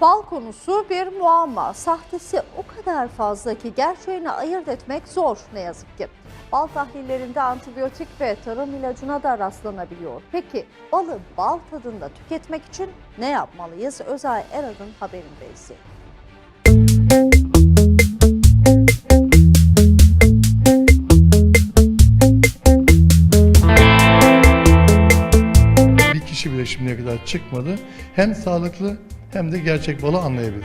Bal konusu bir muamma. Sahtesi o kadar fazla ki gerçeğini ayırt etmek zor ne yazık ki. Bal tahlillerinde antibiyotik ve tarım ilacına da rastlanabiliyor. Peki balı bal tadında tüketmek için ne yapmalıyız? Özay Erad'ın haberindeyiz. Bir kişi bile şimdiye kadar çıkmadı. Hem sağlıklı hem de gerçek balı anlayabilir.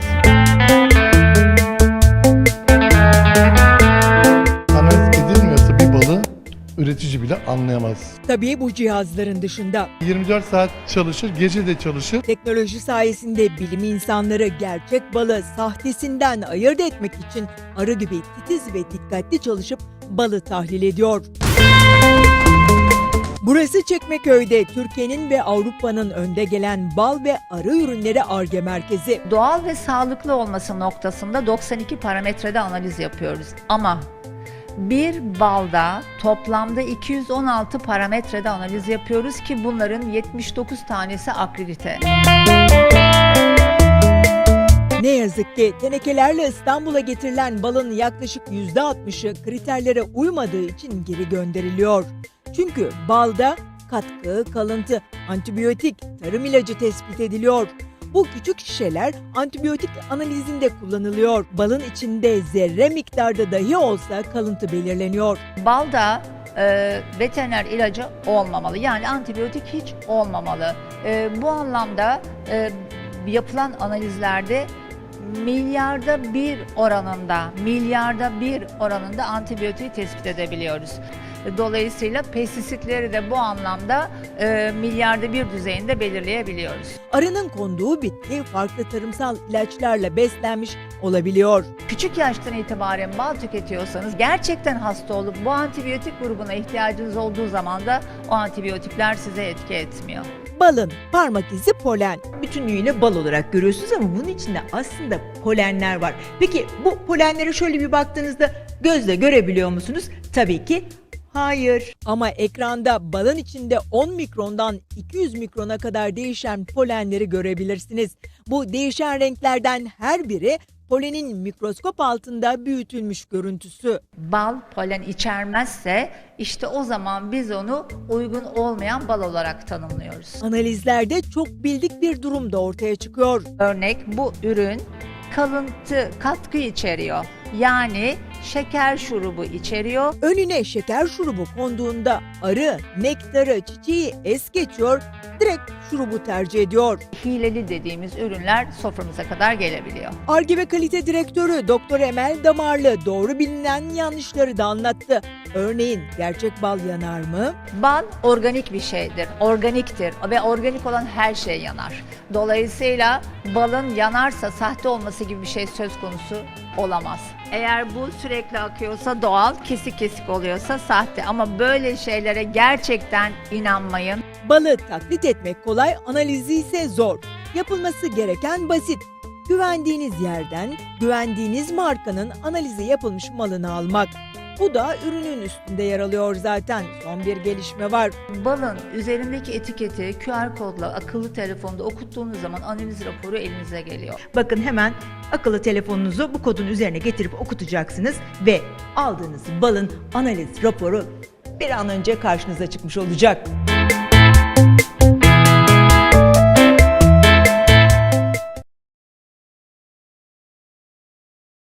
Analiz edilmiyorsa bir balı üretici bile anlayamaz. Tabii bu cihazların dışında 24 saat çalışır, gece de çalışır. teknoloji sayesinde bilim insanları gerçek balı sahtesinden ayırt etmek için arı gibi titiz ve dikkatli çalışıp balı tahlil ediyor. Burası Çekmeköy'de Türkiye'nin ve Avrupa'nın önde gelen bal ve arı ürünleri ARGE merkezi. Doğal ve sağlıklı olması noktasında 92 parametrede analiz yapıyoruz. Ama bir balda toplamda 216 parametrede analiz yapıyoruz ki bunların 79 tanesi akredite. Ne yazık ki tenekelerle İstanbul'a getirilen balın yaklaşık %60'ı kriterlere uymadığı için geri gönderiliyor. Çünkü balda katkı, kalıntı, antibiyotik, tarım ilacı tespit ediliyor. Bu küçük şişeler antibiyotik analizinde kullanılıyor. Balın içinde zerre miktarda dahi olsa kalıntı belirleniyor. Balda e, veteriner ilacı olmamalı. Yani antibiyotik hiç olmamalı. E, bu anlamda e, yapılan analizlerde milyarda bir oranında, milyarda bir oranında antibiyotiği tespit edebiliyoruz. Dolayısıyla pestisitleri de bu anlamda e, milyarda bir düzeyinde belirleyebiliyoruz. Arının konduğu bitki farklı tarımsal ilaçlarla beslenmiş olabiliyor. Küçük yaştan itibaren bal tüketiyorsanız gerçekten hasta olup bu antibiyotik grubuna ihtiyacınız olduğu zaman da o antibiyotikler size etki etmiyor. Balın parmak izi polen. bütünlüğüyle bal olarak görüyorsunuz ama bunun içinde aslında polenler var. Peki bu polenlere şöyle bir baktığınızda gözle görebiliyor musunuz? Tabii ki hayır. Ama ekranda balın içinde 10 mikrondan 200 mikrona kadar değişen polenleri görebilirsiniz. Bu değişen renklerden her biri polenin mikroskop altında büyütülmüş görüntüsü. Bal polen içermezse işte o zaman biz onu uygun olmayan bal olarak tanımlıyoruz. Analizlerde çok bildik bir durum da ortaya çıkıyor. Örnek bu ürün kalıntı katkı içeriyor. Yani şeker şurubu içeriyor. Önüne şeker şurubu konduğunda arı, nektarı, çiçeği es geçiyor, direkt şurubu tercih ediyor. Hileli dediğimiz ürünler soframıza kadar gelebiliyor. Arge ve kalite direktörü Doktor Emel Damarlı doğru bilinen yanlışları da anlattı. Örneğin gerçek bal yanar mı? Bal organik bir şeydir, organiktir ve organik olan her şey yanar. Dolayısıyla balın yanarsa sahte olması gibi bir şey söz konusu olamaz. Eğer bu sürekli akıyorsa doğal, kesik kesik oluyorsa sahte ama böyle şeylere gerçekten inanmayın. Balı taklit etmek kolay, analizi ise zor. Yapılması gereken basit. Güvendiğiniz yerden, güvendiğiniz markanın analizi yapılmış malını almak. Bu da ürünün üstünde yer alıyor zaten. Son bir gelişme var. Balın üzerindeki etiketi QR kodla akıllı telefonda okuttuğunuz zaman analiz raporu elinize geliyor. Bakın hemen akıllı telefonunuzu bu kodun üzerine getirip okutacaksınız ve aldığınız balın analiz raporu bir an önce karşınıza çıkmış olacak.